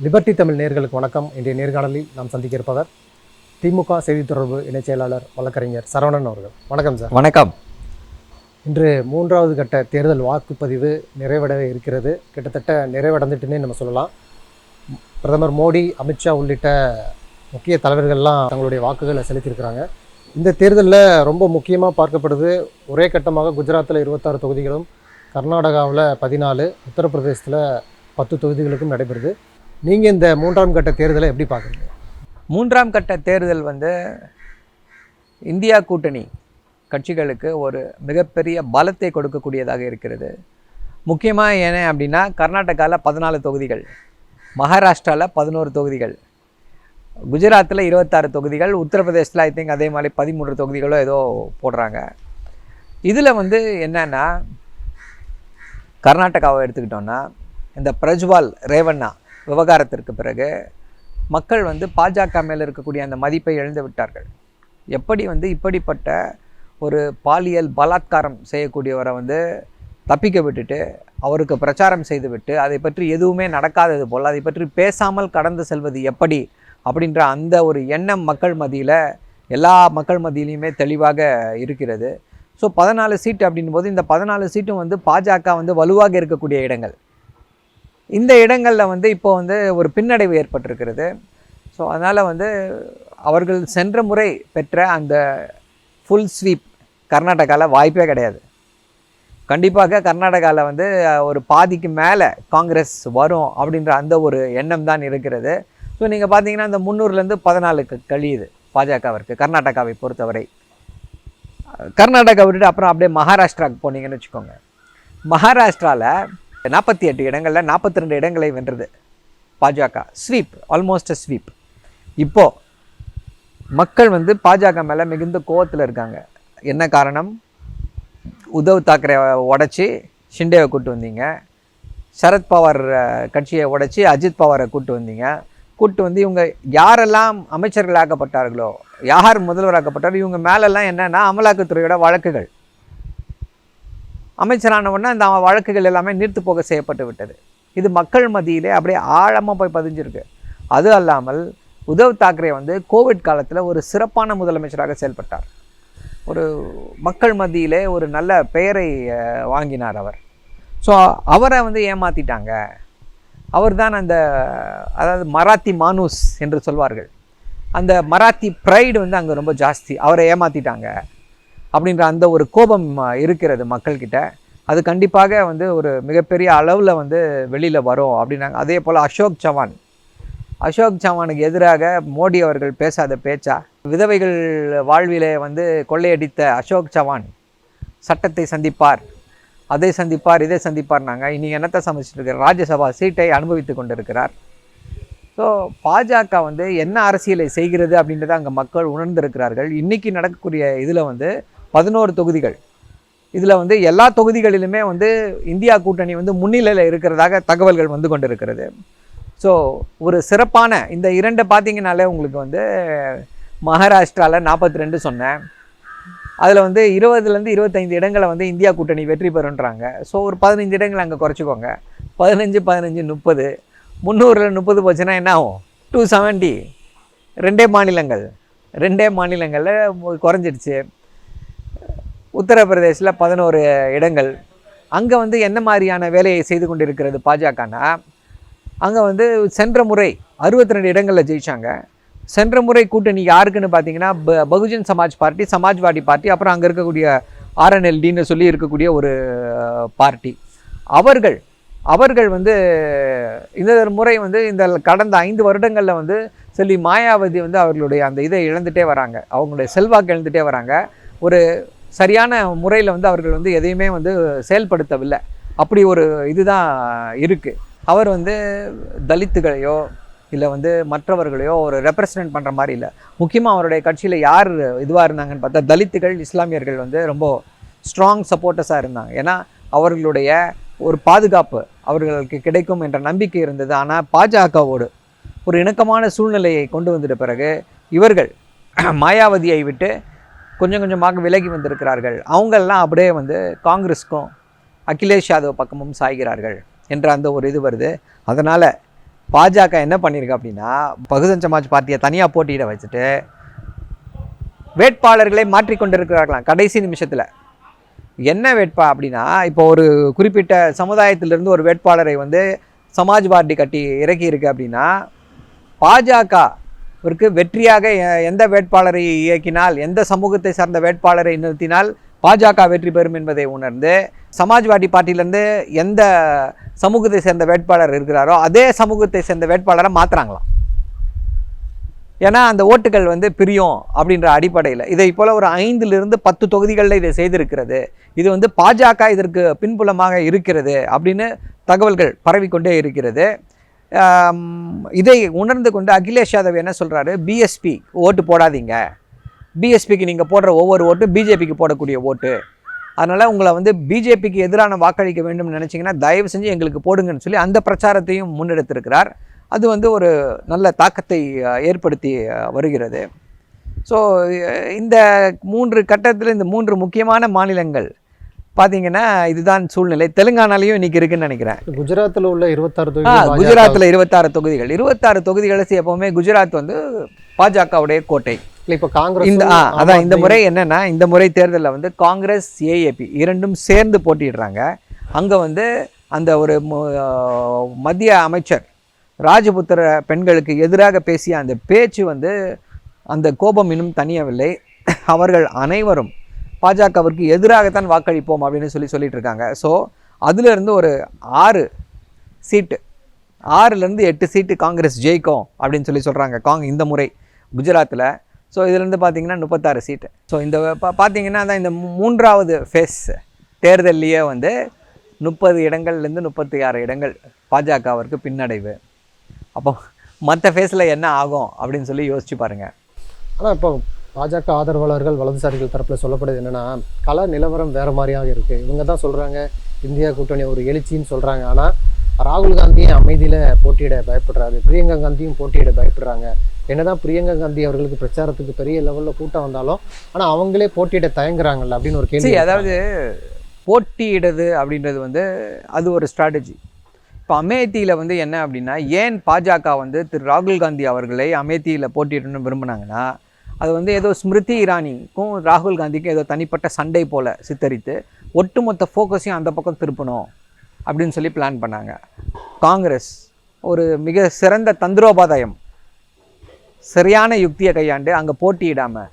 Liberty Tamil நேர்களுக்கு வணக்கம். இன்றைய நேர்காணலில் நாம் சந்திக்க இருப்பவர் திமுக செய்தி தொடர்பு இணைச் செயலாளர் வழக்கறிஞர் சரவணன் அவர்கள். வணக்கம் சார். வணக்கம். இன்று மூன்றாவது கட்ட தேர்தல் வாக்குப்பதிவு நிறைவடைய இருக்கிறது. கிட்டத்தட்ட நிறைவடைந்துட்டுன்னே நம்ம சொல்லலாம். பிரதமர் மோடி அமித்ஷா உள்ளிட்ட முக்கிய தலைவர்கள்லாம் தங்களுடைய வாக்குகளை செலுத்தியிருக்கிறாங்க. இந்த தேர்தலில் ரொம்ப முக்கியமாக பார்க்கப்படுது. ஒரே கட்டமாக குஜராத்தில் இருபத்தாறு தொகுதிகளும் கர்நாடகாவில் பதினாலு உத்தரப்பிரதேசத்தில் பத்து தொகுதிகளுக்கும் நடைபெறுது. நீங்கள் இந்த மூன்றாம் கட்ட தேர்தலை எப்படி பார்க்குறீங்க? மூன்றாம் கட்ட தேர்தல் வந்து இந்தியா கூட்டணி கட்சிகளுக்கு ஒரு மிகப்பெரிய பலத்தை கொடுக்கக்கூடியதாக இருக்கிறது. முக்கியமாக ஏன் அப்படின்னா கர்நாடகாவில் பதினாலு தொகுதிகள் மகாராஷ்டிராவில் பதினோரு தொகுதிகள் குஜராத்தில் இருபத்தாறு தொகுதிகள் உத்தரப்பிரதேசத்தில் ஐ திங்க் அதே மாதிரி பதிமூன்று தொகுதிகளோ ஏதோ போடுறாங்க. இதில் வந்து என்னென்னா கர்நாடகாவை எடுத்துக்கிட்டோன்னா இந்த பிரஜ்வால் ரேவண்ணா விவகாரத்திற்கு பிறகு மக்கள் வந்து பாஜக மேலே இருக்கக்கூடிய அந்த மதிப்பை இழந்து விட்டார்கள். எப்படி வந்து இப்படிப்பட்ட ஒரு பாலியல் பலாத்காரம் செய்யக்கூடியவரை வந்து தப்பிக்க விட்டுட்டு அவருக்கு பிரச்சாரம் செய்துவிட்டு அதை பற்றி எதுவுமே நடக்காதது போல் அதை பற்றி பேசாமல் கடந்து செல்வது எப்படி அப்படின்ற அந்த ஒரு எண்ணம் மக்கள் மத்தியில் எல்லா மக்கள் மத்தியிலையுமே தெளிவாக இருக்கிறது. ஸோ பதினாலு சீட்டு அப்படின் போது இந்த பதினாலு சீட்டும் வந்து பாஜக வந்து வலுவாக இருக்கக்கூடிய இடங்கள். இந்த இடங்களில் வந்து இப்போ வந்து ஒரு பின்னடைவு ஏற்பட்டிருக்கிறது. ஸோ அதனால் வந்து அவர்கள் சென்ற முறை பெற்ற அந்த ஃபுல் ஸ்வீப் கர்நாடகாவில் வாய்ப்பே கிடையாது. கண்டிப்பாக கர்நாடகாவில் வந்து ஒரு பாதிக்கு மேலே காங்கிரஸ் வரும் அப்படின்ற அந்த ஒரு எண்ணம் தான் இருக்கிறது. ஸோ நீங்கள் பார்த்தீங்கன்னா இந்த முந்நூறுலேருந்து பதினாலுக்கு கழியுது பாஜகவிற்கு கர்நாடகாவை பொறுத்தவரை. கர்நாடகா விட்டுட்டு அப்புறம் அப்படியே மகாராஷ்டிராவுக்கு போனீங்கன்னு வச்சுக்கோங்க. மகாராஷ்டிராவில் நாற்பத்தி எட்டு இடங்களில் நாற்பத்தி ரெண்டு இடங்களை வென்றது பாஜக. ஸ்வீப் ஆல்மோஸ்ட் ஸ்வீப் இப்போது மக்கள் வந்து பாஜக மேலே மிகுந்த கோவத்தில் இருக்காங்க. என்ன காரணம்? உத்தவ் தாக்கரே உடச்சி ஷிண்டேவை கூட்டு வந்தீங்க. சரத்பவார் கட்சியை உடைச்சி அஜித் பவாரை கூட்டு வந்தீங்க. கூப்பிட்டு வந்து இவங்க யாரெல்லாம் அமைச்சர்களாக்கப்பட்டார்களோ யார் முதல்வராக்கப்பட்டாரோ இவங்க மேலெல்லாம் என்னென்னா அமலாக்கத்துறையோட வழக்குகள். அமைச்சரானவுடனே அந்த வழக்குகள் எல்லாமே நீர்த்து போக செய்யப்பட்டு விட்டது. இது மக்கள் மத்தியிலே அப்படியே ஆழமாக போய் பதிஞ்சிருக்கு. அது அல்லாமல் உத்தவ் தாக்கரே வந்து கோவிட் காலத்தில் ஒரு சிறப்பான முதலமைச்சராக செயல்பட்டார். ஒரு மக்கள் மத்தியிலே ஒரு நல்ல பெயரை வாங்கினார் அவர். ஸோ அவரை வந்து ஏமாற்றிட்டாங்க அவர் தான் அந்த அதாவது மராத்தி மானூஸ் என்று சொல்வார்கள். அந்த மராத்தி ப்ரைடு வந்து அங்கே ரொம்ப ஜாஸ்தி. அவரை ஏமாற்றிட்டாங்க அப்படின்ற அந்த ஒரு கோபம் இருக்கிறது மக்கள்கிட்ட. அது கண்டிப்பாக வந்து ஒரு மிகப்பெரிய அளவில் வந்து வெளியில் வரும் அப்படின்னாங்க. அதே போல் அசோக் சவான். அசோக் சவானுக்கு எதிராக மோடி அவர்கள் பேசாத பேச்சா? விதவைகள் வாழ்விலே வந்து கொள்ளையடித்த அசோக் சவான் சட்டத்தை சந்திப்பார். அதை சந்திப்பார் இதை சந்திப்பார்னாங்க. இனி என்னத்தை சமைச்சிட்டு இருக்கார்? ராஜ்யசபா சீட்டை அனுபவித்து கொண்டிருக்கிறார். ஸோ பாஜக வந்து என்ன அரசியலை செய்கிறது அப்படின்றத அங்கே மக்கள் உணர்ந்திருக்கிறார்கள். இன்றைக்கி நடக்கக்கூடிய இதில் வந்து பதினோரு தொகுதிகள். இதில் வந்து எல்லா தொகுதிகளிலுமே வந்து இந்தியா கூட்டணி வந்து முன்னிலையில் இருக்கிறதாக தகவல்கள் வந்து கொண்டிருக்கிறது. ஸோ ஒரு சிறப்பான இந்த இரண்டு பார்த்தீங்கனாலே உங்களுக்கு வந்து மகாராஷ்டிராவில் நாற்பத்தி ரெண்டு சொன்னேன். அதில் வந்து இருபதுலேருந்து இருபத்தைந்து இடங்களை வந்து இந்தியா கூட்டணி வெற்றி பெறுன்றாங்க. ஸோ ஒரு பதினஞ்சு இடங்களை அங்கே குறைச்சிக்கோங்க. பதினஞ்சு பதினஞ்சு முப்பது. முந்நூறில் முப்பது போச்சுன்னா என்ன ஆகும்? டூ செவன்ட்டி ரெண்டே மாநிலங்கள். ரெண்டே மாநிலங்களில் குறைஞ்சிடுச்சு. உத்தரப்பிரதேசில் பதினோரு இடங்கள். அங்கே வந்து என்ன மாதிரியான வேலையை செய்து கொண்டிருக்கிறது பாஜகனா? அங்கே வந்து சென்ற முறை அறுபத்தி ரெண்டு இடங்களில் ஜெயிச்சாங்க. சென்ற முறை கூட்டணி யாருக்குன்னு பார்த்தீங்கன்னா ப- பகுஜன் சமாஜ் பார்ட்டி சமாஜ்வாடி பார்ட்டி அப்புறம் அங்கே இருக்கக்கூடிய ஆர்என்எல்டின்னு சொல்லி இருக்கக்கூடிய ஒரு பார்ட்டி. அவர்கள் அவர்கள் வந்து இந்த முறை வந்து இந்த கடந்த ஐந்து வருடங்களில் வந்து செல்வி மாயாவதி வந்து அவர்களுடைய அந்த இதை இழந்துகிட்டே வராங்க. அவங்களுடைய செல்வாக்கு இழந்துகிட்டே வராங்க. ஒரு சரியான முறையில் வந்து அவர்கள் வந்து எதையுமே வந்து செயல்படுத்தவில்லை. அப்படி ஒரு இதுதான் இருக்குது அவர் வந்து தலித்துகளையோ இல்லை வந்து மற்றவர்களையோ ஒரு ரெப்ரசன்ட் பண்ணுற மாதிரி இல்லை. முக்கியமாக அவருடைய கட்சியில் யார் இதுவாக இருந்தாங்கன்னு பார்த்தா தலித்துகள் இஸ்லாமியர்கள் வந்து ரொம்ப ஸ்ட்ராங் சப்போர்ட்டர்ஸாக இருந்தாங்க. ஏன்னா அவர்களுடைய ஒரு பாதுகாப்பு அவர்களுக்கு கிடைக்கும் என்ற நம்பிக்கை இருந்தது. ஆனால் பாஜகவோடு ஒரு இணக்கமான சூழ்நிலையை கொண்டு வந்துட்ட பிறகு இவர்கள் மாயாவதியை விட்டு கொஞ்சம் கொஞ்சமாக விலகி வந்திருக்கிறார்கள். அவங்கெல்லாம் அப்படியே வந்து காங்கிரஸுக்கும் அகிலேஷ் யாதவ் பக்கமும் சாய்கிறார்கள் என்ற அந்த ஒரு இது வருது. அதனால் பாஜக என்ன பண்ணியிருக்கு அப்படின்னா பகுஜன் சமாஜ் பார்ட்டியை தனியாக போட்டியிட வச்சுட்டு வேட்பாளர்களை மாற்றிக்கொண்டிருக்கிறார்களாம் கடைசி நிமிஷத்தில். என்ன வேட்பா அப்படின்னா இப்போ ஒரு குறிப்பிட்ட சமுதாயத்திலிருந்து ஒரு வேட்பாளரை வந்து சமாஜ்வாடி கட்டி இறக்கி இருக்கு அப்படின்னா இவருக்கு வெற்றியாக எந்த வேட்பாளரை இயக்கினால் எந்த சமூகத்தை சார்ந்த வேட்பாளரை நிறுத்தினால் பாஜக வெற்றி பெறும் என்பதை உணர்ந்து சமாஜ்வாடி பார்ட்டியிலேருந்து எந்த சமூகத்தை சேர்ந்த வேட்பாளர் இருக்கிறாரோ அதே சமூகத்தை சேர்ந்த வேட்பாளரை மாற்றுறாங்களாம் ஏன்னா அந்த ஓட்டுகள் வந்து பிரியும் அப்படின்ற அடிப்படையில். இதை போல் ஒரு ஐந்திலிருந்து பத்து தொகுதிகளில் இதை செய்திருக்கிறது. இது வந்து பாஜக இதற்கு பின்புலமாக இருக்கிறது அப்படின்னு தகவல்கள் பரவிக்கொண்டே இருக்கிறது. இதை உணர்ந்து கொண்டு அகிலேஷ் யாதவ் என்ன சொல்கிறாரு பிஎஸ்பி ஓட்டு போடாதீங்க. பிஎஸ்பிக்கு நீங்கள் போடுற ஒவ்வொரு ஓட்டும் பிஜேபிக்கு போடக்கூடிய ஓட்டு. அதனால் உங்களை வந்து பிஜேபிக்கு எதிரான வாக்களிக்க வேண்டும்னு நினச்சிங்கன்னா தயவு செஞ்சு எங்களுக்கு போடுங்கன்னு சொல்லி அந்த பிரச்சாரத்தையும் முன்னெடுத்திருக்கிறார். அது வந்து ஒரு நல்ல தாக்கத்தை ஏற்படுத்தி வருகிறது. ஸோ இந்த மூன்று கட்டத்தில் இந்த மூன்று முக்கியமான மாநிலங்கள் பார்த்தீங்கன்னா இதுதான் சூழ்நிலை. தெலுங்கானாலையும் இன்னைக்கு இருக்குன்னு நினைக்கிறேன். குஜராத்தில் உள்ள இருபத்தாறு தொகுதி குஜராத்தில் இருபத்தாறு தொகுதிகள். இருபத்தாறு தொகுதிகளை எப்பவுமே குஜராத் வந்து பாஜகவுடைய கோட்டை. இல்ல இப்போ காங்கிரஸ் இந்த அதான் இந்த முறை என்னன்னா இந்த முறை தேர்தலில் வந்து காங்கிரஸ் ஏஏபி இரண்டும் சேர்ந்து போட்டிடுறாங்க அங்கே வந்து அந்த ஒரு மத்திய அமைச்சர் ராஜபுத்திர பெண்களுக்கு எதிராக பேசிய அந்த பேச்சு வந்து அந்த கோபம் இன்னும் தணியவில்லை. அவர்கள் அனைவரும் பாஜகவிற்கு எதிராகத்தான் வாக்களிப்போம் அப்படின்னு சொல்லி சொல்லிட்டு இருக்காங்க ஸோ அதுலேருந்து ஒரு ஆறு சீட்டு ஆறுலேருந்து எட்டு சீட்டு காங்கிரஸ் ஜெயிக்கும் அப்படின்னு சொல்லி சொல்கிறாங்க காங் இந்த முறை குஜராத்தில் ஸோ இதுலேருந்து பார்த்தீங்கன்னா முப்பத்தாறு சீட்டு. ஸோ இந்த பா- பார்த்தீங்கன்னா தான் இந்த மூன்றாவது ஃபேஸ் தேர்தல்லையே வந்து முப்பது இடங்கள்லேருந்து முப்பத்தி ஆறு இடங்கள் பாஜகவிற்கு பின்னடைவு. அப்போ மற்ற ஃபேஸில் என்ன ஆகும் அப்படின்னு சொல்லி யோசிச்சு பாருங்கள் ஆனால் இப்போ பாஜக ஆதரவாளர்கள் வலதுசாரிகள் தரப்புல சொல்லப்படுது என்னன்னா கள நிலவரம் வேற மாதிரியாக இருக்கு. இவங்க தான் சொல்றாங்க இந்தியா கூட்டணி ஒரு எழுச்சின்னு சொல்றாங்க. ஆனா ராகுல் காந்தியும் அமைதியில போட்டியிட பயப்படுறாரு. பிரியங்கா காந்தியும் போட்டியிட பயப்படுறாங்க. என்னதான் பிரியங்கா காந்தி அவர்களுக்கு பிரச்சாரத்துக்கு பெரிய லெவல்ல கூட்டம் வந்தாலும் ஆனா அவங்களே போட்டியிட தயங்குறாங்கல்ல அப்படின்னு ஒரு கேள்வி. அதாவது போட்டியிடுது அப்படின்றது வந்து அது ஒரு ஸ்ட்ராட்டஜி இப்போ அமேத்தியில் வந்து என்ன அப்படின்னா ஏன் பாஜக வந்து திரு ராகுல் காந்தி அவர்களை அமேத்தியில் போட்டியிடணும்னு விரும்புனாங்கன்னா அது வந்து ஏதோ ஸ்மிருதி இரானிக்கும் ராகுல் காந்திக்கும் ஏதோ தனிப்பட்ட சண்டை போல் சித்தரித்து ஒட்டுமொத்த ஃபோக்கஸையும் அந்த பக்கம் திருப்பணும் அப்படின்னு சொல்லி பிளான் பண்ணாங்க. காங்கிரஸ் ஒரு மிக சிறந்த தந்திரோபாதாயம். சரியான யுக்தியை கையாண்டு அங்கே போட்டியிடாமல்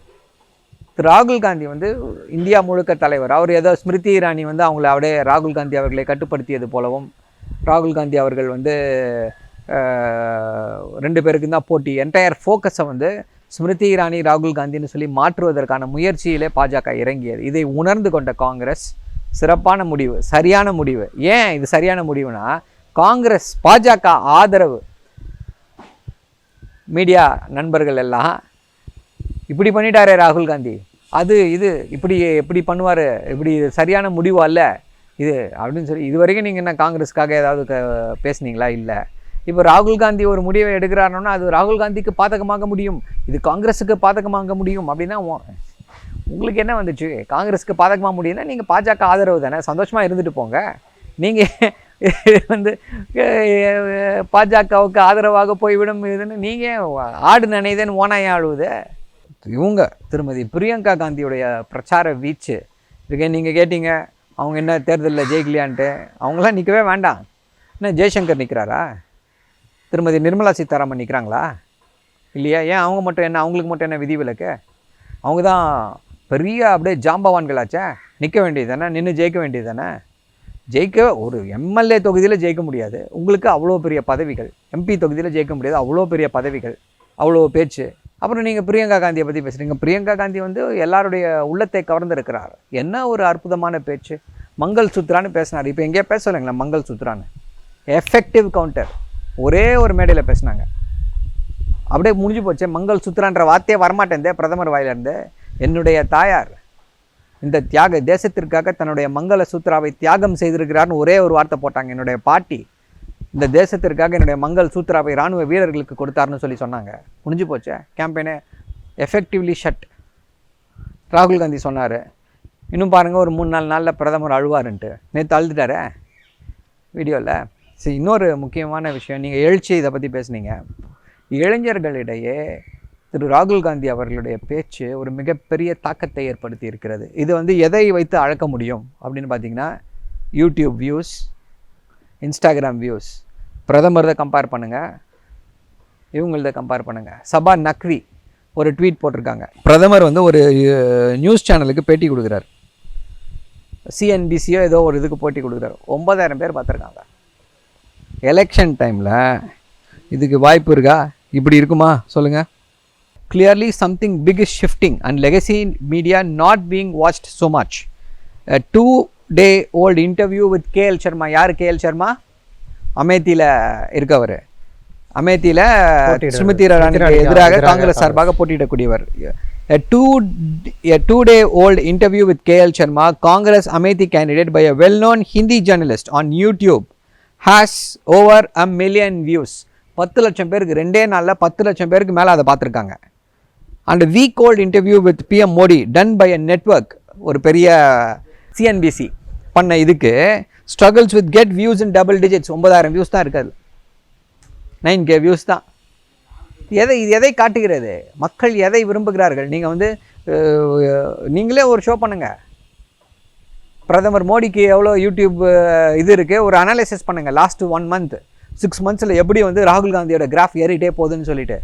ராகுல் காந்தி வந்து இந்தியா முழுக்க தலைவர். அவர் ஏதோ ஸ்மிருதி இரானி வந்து அவங்கள அப்படியே ராகுல் காந்தி அவர்களை கட்டுப்படுத்தியது போலவும் ராகுல் காந்தி அவர்கள் வந்து ரெண்டு பேருக்கு தான் போட்டி. என்டையர் ஃபோக்கஸை வந்து ஸ்மிருதி இரானி ராகுல் காந்தின்னு சொல்லி மாற்றுவதற்கான முயற்சியிலே பாஜக இறங்கியது. இதை உணர்ந்து கொண்ட காங்கிரஸ் சிறப்பான முடிவு சரியான முடிவு. ஏன் இது சரியான முடிவுனா காங்கிரஸ் பாஜக ஆதரவு. மீடியா நண்பர்கள் எல்லாம் இப்படி பண்ணிட்டாரே ராகுல் காந்தி. அது இது இப்படி எப்படி பண்ணுவார் இப்படி இது சரியான முடிவு அல்ல. இது அப்படின்னு சொல்லி இது வரைக்கும் நீங்கள் என்ன காங்கிரஸ்க்காக ஏதாவது க பேசுனீங்களா? இல்லை. இப்போ ராகுல் காந்தி ஒரு முடிவை எடுக்கிறாருன்னா அது ராகுல் காந்திக்கு பாதகமாக முடியும். இது காங்கிரஸுக்கு பாதகமாக முடியும் அப்படின்னா உங்களுக்கு என்ன வந்துச்சு? காங்கிரஸுக்கு பாதகமாக முடியும்னா நீங்கள் பாஜக ஆதரவு தானே? சந்தோஷமாக இருந்துட்டு போங்க. நீங்கள் வந்து பாஜகவுக்கு ஆதரவாக போய்விடும் இதுன்னு நீங்கள் ஆடு நினைதேன்னு ஓனாய் ஆடுவது. இவங்க திருமதி பிரியங்கா காந்தியுடைய பிரச்சார வீச்சு. இதுக்கு நீங்கள் கேட்டீங்க அவங்க என்ன தேர்தலில் ஜெயிக்கலையான்ட்டு. அவங்களாம் நிற்கவே வேண்டாம். என்ன ஜெய்சங்கர் நிற்கிறாரா திருமதி நிர்மலா சீதாராமன் நிற்கிறாங்களா இல்லையா? ஏன் அவங்க மட்டும் என்ன அவங்களுக்கு மட்டும் என்ன விதிவிலக்கு அவங்க தான் பெரிய அப்படியே ஜாம்பவான்களாச்சே. நிற்க வேண்டியது தானே நின்று ஜெயிக்க வேண்டியது தானே ஜெயிக்க ஒரு எம்எல்ஏ தொகுதியில் ஜெயிக்க முடியாது. உங்களுக்கு அவ்வளோ பெரிய பதவிகள். எம்பி தொகுதியில் ஜெயிக்க முடியாது. அவ்வளோ பெரிய பதவிகள். அவ்வளோ பேச்சு. அப்புறம் நீங்கள் பிரியங்கா காந்தியை பற்றி பேசுகிறீங்க பிரியங்கா காந்தி வந்து எல்லாருடைய உள்ளத்தை கவர்ந்திருக்கிறார். என்ன ஒரு அற்புதமான பேச்சு. மங்கள் சுத்ரான்னு பேசினார். இப்போ எங்கேயா பேச சொல்லுங்களேன் மங்கள் சுத்ரான்னு எஃபெக்டிவ் கவுண்டர் ஒரே ஒரு மேடையில் பேசினாங்க. அப்படியே முடிஞ்சு போச்சே. மங்கள் சுத்ரான்ற வார்த்தையே வரமாட்டேந்தே பிரதமர் வாயிலிருந்து. என்னுடைய தாயார் இந்த தியாக தேசத்திற்காக தன்னுடைய மங்கள சூத்ராவை தியாகம் செய்திருக்கிறார்னு ஒரே ஒரு வார்த்தை போட்டாங்க. என்னுடைய பாட்டி இந்த தேசத்திற்காக என்னுடைய மங்கள் சூத்ராவை இராணுவ வீரர்களுக்கு கொடுத்தாருன்னு சொல்லி சொன்னாங்க. முடிஞ்சு போச்சு? கேம்பெயினே எஃபெக்டிவ்லி ஷட் ராகுல் காந்தி சொன்னார் இன்னும் பாருங்கள் ஒரு மூணு நாலு நாளில் பிரதமர் அழுவாருன்ட்டு. நேற்று அழுதுட்டாரே? வீடியோவில் சரி இன்னொரு முக்கியமான விஷயம். நீங்கள் எழுச்சி இதை பற்றி பேசுனீங்க. இளைஞர்களிடையே திரு ராகுல் காந்தி அவர்களுடைய பேச்சு ஒரு மிகப்பெரிய தாக்கத்தை ஏற்படுத்தி இருக்கிறது. இது வந்து எதை வைத்து அளக்க முடியும் அப்படின்னு பார்த்தீங்கன்னா யூடியூப் வியூஸ் இன்ஸ்டாகிராம் வியூஸ் பிரதமரதை கம்பேர் பண்ணுங்கள் இவங்களத கம்பேர் பண்ணுங்கள் சபா நக்வி ஒரு ட்வீட் போட்டிருக்காங்க. பிரதமர் வந்து ஒரு நியூஸ் சேனலுக்கு பேட்டி கொடுக்குறாரு. சிஎன்பிசியோ ஏதோ ஒரு இதுக்கு போட்டி கொடுக்குறாரு. ஒன்பதாயிரம் பேர் பார்த்துருக்காங்க. எலெக்ஷன் டைமில் இதுக்கு வாய்ப்பு இருக்கா இப்படி இருக்குமா சொல்லுங்கள் clearly something big is shifting and legacy media not being watched so much a two day old interview with KL Sharma யார் KL Sharma அமேத்தியில் இருக்கவர் அமேத்தியில். ஸ்மிருதி இரானிக்கு எதிராக காங்கிரஸ் சார்பாக போட்டியிடக்கூடியவர் a two a two day old interview with KL Sharma Congress Amethi candidate by a well known Hindi journalist on YouTube over a million views பத்து லட்சம் பேருக்கு ரெண்டே நாளில் பத்து லட்சம் பேருக்கு மேலே அதை பார்த்துருக்காங்க. And week old interview with PM Modi done by a network ஒரு பெரிய சிஎன்பிசி பண்ண இதுக்கு struggles with get views in double digits ஒன்பதாயிரம் வியூஸ் தான் இருக்காது. நைன் கே வியூஸ் தான். எதை இது எதை காட்டுகிறது? மக்கள் எதை விரும்புகிறார்கள்? நீங்கள் வந்து நீங்களே ஒரு ஷோ பண்ணுங்கள் பிரதமர் மோடிக்கு எவ்வளோ யூடியூப் இது இருக்குது ஒரு அனாலிசிஸ் பண்ணுங்கள் லாஸ்ட் ஒன் மந்த் சிக்ஸ் மந்த்ஸில் எப்படி வந்து ராகுல் காந்தியோட கிராஃப் ஏறிட்டே போகுதுன்னு சொல்லிட்டு.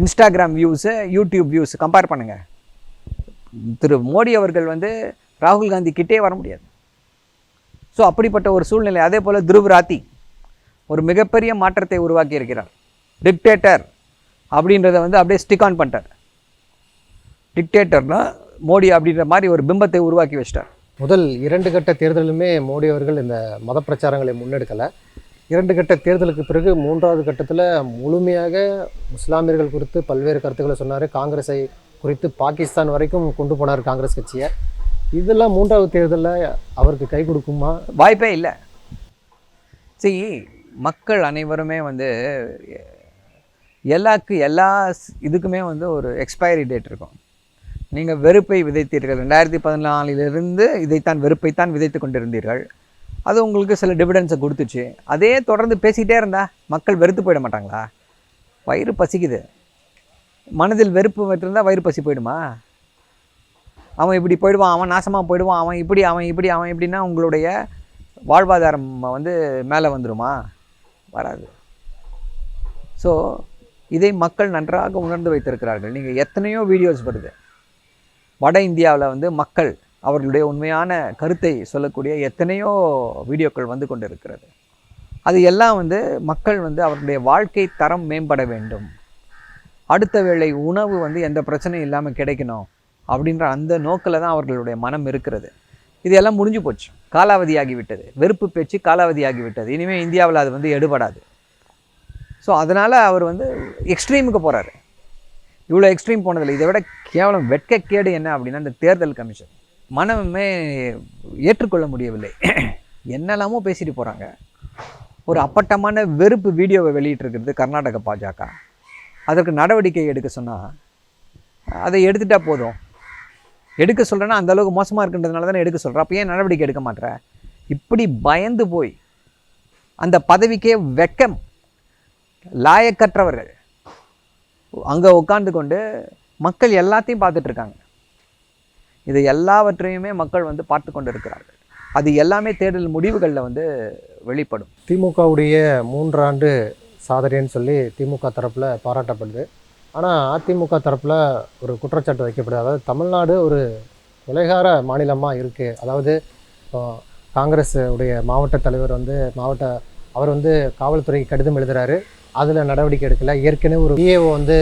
Instagram views YouTube views compare பண்ணுங்கள் திரு மோடி அவர்கள் வந்து ராகுல் காந்தி கிட்டே வர முடியாது. ஸோ அப்படிப்பட்ட ஒரு சூழ்நிலை அதே போல் துருவ் ராத்தி ஒரு மிகப்பெரிய மாற்றத்தை உருவாக்கி இருக்கிறார். டிக்டேட்டர் அப்படின்றத வந்து அப்படியே ஸ்டிக் ஆன் பண்ணிட்டார். டிக்டேட்டர்னால் மோடி அப்படின்ற மாதிரி ஒரு பிம்பத்தை உருவாக்கி வச்சிட்டார். முதல் இரண்டு கட்ட தேர்தலுமே மோடி அவர்கள் இந்த மத பிரச்சாரங்களை முன்னெடுக்கலை. இரண்டு கட்ட தேர்தலுக்கு பிறகு மூன்றாவது கட்டத்தில் முழுமையாக முஸ்லாமியர்கள் குறித்து பல்வேறு கருத்துக்களை சொன்னார். காங்கிரஸை குறித்து பாகிஸ்தான் வரைக்கும் கொண்டு போனார் காங்கிரஸ் கட்சியை. இதெல்லாம் மூன்றாவது தேர்தலில் அவருக்கு கை கொடுக்குமா? வாய்ப்பே இல்லை. சரி மக்கள் அனைவருமே வந்து எல்லாக்கு எல்லா இதுக்குமே வந்து ஒரு எக்ஸ்பைரி டேட் இருக்கும். நீங்கள் வெறுப்பை விதைத்தீர்கள். ரெண்டாயிரத்தி பதினாலிலிருந்து இதைத்தான் வெறுப்பைத்தான் விதைத்து கொண்டிருந்தீர்கள். அது உங்களுக்கு சில டிவிடன்ஸை கொடுத்துச்சு. அதே தொடர்ந்து பேசிக்கிட்டே இருந்தா மக்கள் வெறுத்து போயிட மாட்டாங்களா? வயிறு பசிக்குது. மனதில் வெறுப்பு இருந்தால் வயிறு பசி போயிடுமா? அவன் இப்படி போயிடுவான் அவன் நாசமாக போயிடுவான் அவன் இப்படி அவன் இப்படி அவன் இப்படின்னா உங்களுடைய வாழ்வாதாரம் வந்து மேலே வந்துடுமா வராது. ஸோ இதை மக்கள் நன்றாக உணர்ந்து வைத்திருக்கிறார்கள். நீங்கள் எத்தனையோ வீடியோஸ் வருது. வட இந்தியாவில் வந்து மக்கள் அவர்களுடைய உண்மையான கருத்தை சொல்லக்கூடிய எத்தனையோ வீடியோக்கள் வந்து கொண்டு இருக்கிறது அது எல்லாம் வந்து மக்கள் வந்து அவர்களுடைய வாழ்க்கை தரம் மேம்பட வேண்டும். அடுத்த வேளை உணவு வந்து எந்த பிரச்சனையும் இல்லாமல் கிடைக்கணும் அப்படின்ற அந்த நோக்கில் தான் அவர்களுடைய மனம் இருக்கிறது. இது எல்லாம் முடிஞ்சு போச்சு. காலாவதியாகிவிட்டது வெறுப்பு பேச்சு காலாவதியாகிவிட்டது இனிமேல் இந்தியாவில் அது வந்து எடுபடாது. ஸோ அதனால் அவர் வந்து எக்ஸ்ட்ரீமுக்கு போகிறாரு இவ்வளோ எக்ஸ்ட்ரீம் போனதில்லை. இதை விட கேவலம் வெட்கக்கேடு என்ன அப்படின்னா இந்த தேர்தல் கமிஷன். மனமே ஏற்றுக்கொள்ள முடியவில்லை. என்னெல்லாமோ பேசிட்டு போகிறாங்க ஒரு அப்பட்டமான வெறுப்பு வீடியோவை வெளியிட்டிருக்கிறது கர்நாடக பாஜக. அதற்கு நடவடிக்கை எடுக்க சொன்னால் அதை எடுத்துட்டால் போதும். எடுக்க சொல்கிறேன்னா அந்தளவுக்கு மோசமாக இருக்குன்றதுனால தானே எடுக்க சொல்கிறேன் அப்போ ஏன் நடவடிக்கை எடுக்க மாட்டேற இப்படி பயந்து போய் அந்த பதவிக்கே வெக்கம் லாயக்கற்றவர்கள் அங்கே உட்காந்து கொண்டு மக்கள் எல்லாத்தையும் பார்த்துட்ருக்காங்க. இது எல்லாவற்றையுமே மக்கள் வந்து பார்த்து கொண்டு இருக்கிறார்கள் அது எல்லாமே தேர்தல் முடிவுகளில் வந்து வெளிப்படும். திமுகவுடைய மூன்றாண்டு சாதனைன்னு சொல்லி திமுக தரப்பில் பாராட்டப்படுது. ஆனால் அதிமுக தரப்பில் ஒரு குற்றச்சாட்டு வைக்கப்படுது. அதாவது தமிழ்நாடு ஒரு கொலைகார மாநிலமாக இருக்குது அதாவது காங்கிரஸ் உடைய மாவட்ட தலைவர் வந்து மாவட்ட அவர் வந்து காவல்துறைக்கு கடிதம் எழுதுகிறாரு அதில் நடவடிக்கை எடுக்கல. ஏற்கனவே ஒரு பிஏஓ வந்து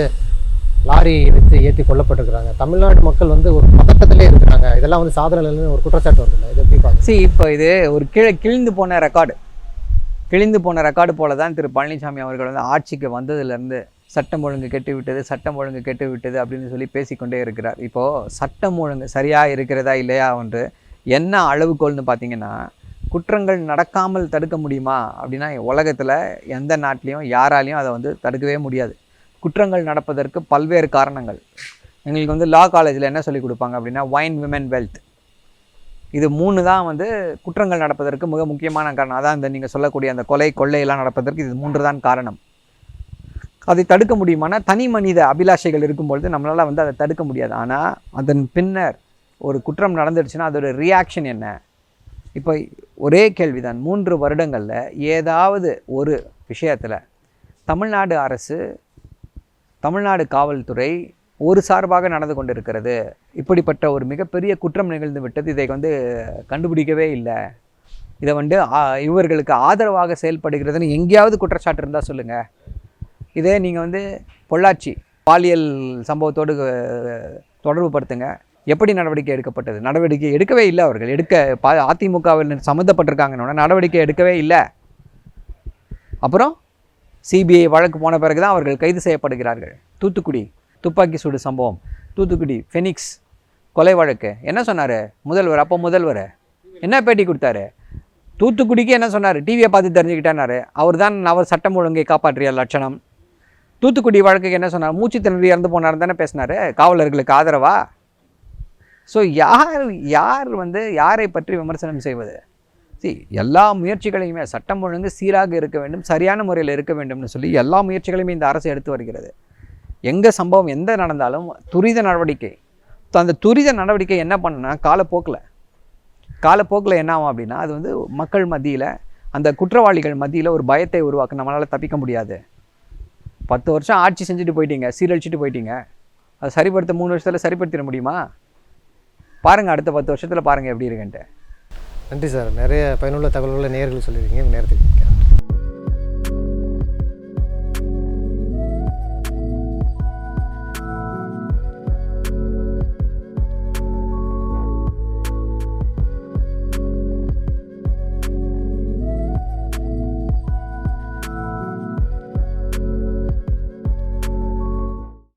லாரி எடுத்து ஏற்றி கொல்லப்பட்டிருக்கிறாங்க. தமிழ்நாடு மக்கள் வந்து ஒரு பதட்டத்திலே இருக்கிறாங்க. இதெல்லாம் வந்து சாதனை ஒரு குற்றச்சாட்டு வருது இது எப்படி பார்க்க சரி இப்போ இது ஒரு கீழே கிழிந்து போன ரெக்கார்டு. கிழிந்து போன ரெக்கார்டு போல தான் திரு பழனிசாமி அவர்கள் வந்து ஆட்சிக்கு வந்ததுலேருந்து சட்டம் ஒழுங்கு கெட்டு விட்டது சட்டம் ஒழுங்கு கெட்டு விட்டது அப்படின்னு சொல்லி பேசிக்கொண்டே இருக்கிறார். இப்போது சட்டம் ஒழுங்கு சரியாக இருக்கிறதா இல்லையா ஒன்று என்ன அளவுகோல்னு பார்த்தீங்கன்னா குற்றங்கள் நடக்காமல் தடுக்க முடியுமா அப்படின்னா உலகத்தில் எந்த நாட்டிலையும் யாராலையும் அதை வந்து தடுக்கவே முடியாது. குற்றங்கள் நடப்பதற்கு பல்வேறு காரணங்கள். எங்களுக்கு வந்து லா காலேஜில் என்ன சொல்லி கொடுப்பாங்க அப்படின்னா வைன் விமன் வெல்த் இது மூணு தான் வந்து குற்றங்கள் நடப்பதற்கு மிக முக்கியமான காரணம். அதான் இந்த நீங்கள் சொல்லக்கூடிய அந்த கொலை கொள்ளையெல்லாம் நடப்பதற்கு இது மூன்று தான் காரணம். அதை தடுக்க முடியுமானா தனி மனித அபிலாஷைகள் இருக்கும்பொழுது நம்மளால் வந்து அதை தடுக்க முடியாது. ஆனால் அதன் பின்னர் ஒரு குற்றம் நடந்துடுச்சுன்னா அதோட ரியாக்ஷன் என்ன? இப்போ ஒரே கேள்விதான். மூன்று வருடங்களில் ஏதாவது ஒரு விஷயத்தில் தமிழ்நாடு அரசு தமிழ்நாடு காவல்துறை ஒரு சார்பாக நடந்து கொண்டிருக்கிறது. இப்படிப்பட்ட ஒரு மிகப்பெரிய குற்றம் நிகழ்ந்து விட்டது. இதை வந்து கண்டுபிடிக்கவே இல்லை. இதை வந்து இவர்களுக்கு ஆதரவாக செயல்படுகிறதுன்னு எங்கேயாவது குற்றச்சாட்டு இருந்தால் சொல்லுங்கள் இதே நீங்கள் வந்து பொள்ளாச்சி பாலியல் சம்பவத்தோடு தொடர்பு படுத்துங்க எப்படி நடவடிக்கை எடுக்கப்பட்டது? நடவடிக்கை எடுக்கவே இல்லை அவர்கள். எடுக்க பா அதிமுகவில் சம்மந்தப்பட்டிருக்காங்கன்னு நடவடிக்கை எடுக்கவே இல்லை. அப்புறம் சிபிஐ வழக்கு போன பிறகு தான் அவர்கள் கைது செய்யப்படுகிறார்கள். தூத்துக்குடி துப்பாக்கி சூடு சம்பவம். தூத்துக்குடி ஃபெனிக்ஸ் கொலை வழக்கு. என்ன சொன்னார்? முதல்வர் அப்போ முதல்வர். என்ன பேட்டி கொடுத்தாரு? தூத்துக்குடிக்கு என்ன சொன்னார்? டிவியை பார்த்து தெரிஞ்சுக்கிட்டேன்னாரு. அவர் தான் அவர் சட்டம் ஒழுங்கை காப்பாற்றிய லட்சணம். தூத்துக்குடி வழக்குக்கு என்ன சொன்னார்? மூச்சு திணறி இறந்து போனார் தானே பேசினார்? காவலர்களுக்கு ஆதரவா? ஸோ யார் யார் வந்து யாரை பற்றி விமர்சனம் செய்வது? சி எல்லா முயற்சிகளையுமே சட்டம் ஒழுங்கு சீராக இருக்க வேண்டும் சரியான முறையில் இருக்க வேண்டும்னு சொல்லி எல்லா முயற்சிகளையுமே இந்த அரசு எடுத்து வருகிறது. எங்கே சம்பவம் எந்த நடந்தாலும் துரித நடவடிக்கை. அந்த துரித நடவடிக்கை என்ன பண்ணுன்னா காலப்போக்கில். காலப்போக்கில் என்ன ஆகும் அப்படின்னா அது வந்து மக்கள் மத்தியில் அந்த குற்றவாளிகள் மத்தியில் ஒரு பயத்தை உருவாக்க நம்மளால் தப்பிக்க முடியாது. பத்து வருஷம் ஆட்சி செஞ்சுட்டு போயிட்டீங்க சீரழிச்சிட்டு போயிட்டீங்க. அதை சரிப்படுத்த மூணு வருஷத்தில் சரிப்படுத்திட முடியுமா? பாருங்கள் அடுத்த பத்து வருஷத்தில் பாருங்கள் எப்படி இருக்குன்ட்டு. நன்றி சார். நிறைய பயனுள்ள தகவல்களை நேர்கள் சொல்லியிருக்கீங்க. நேரத்துக்கு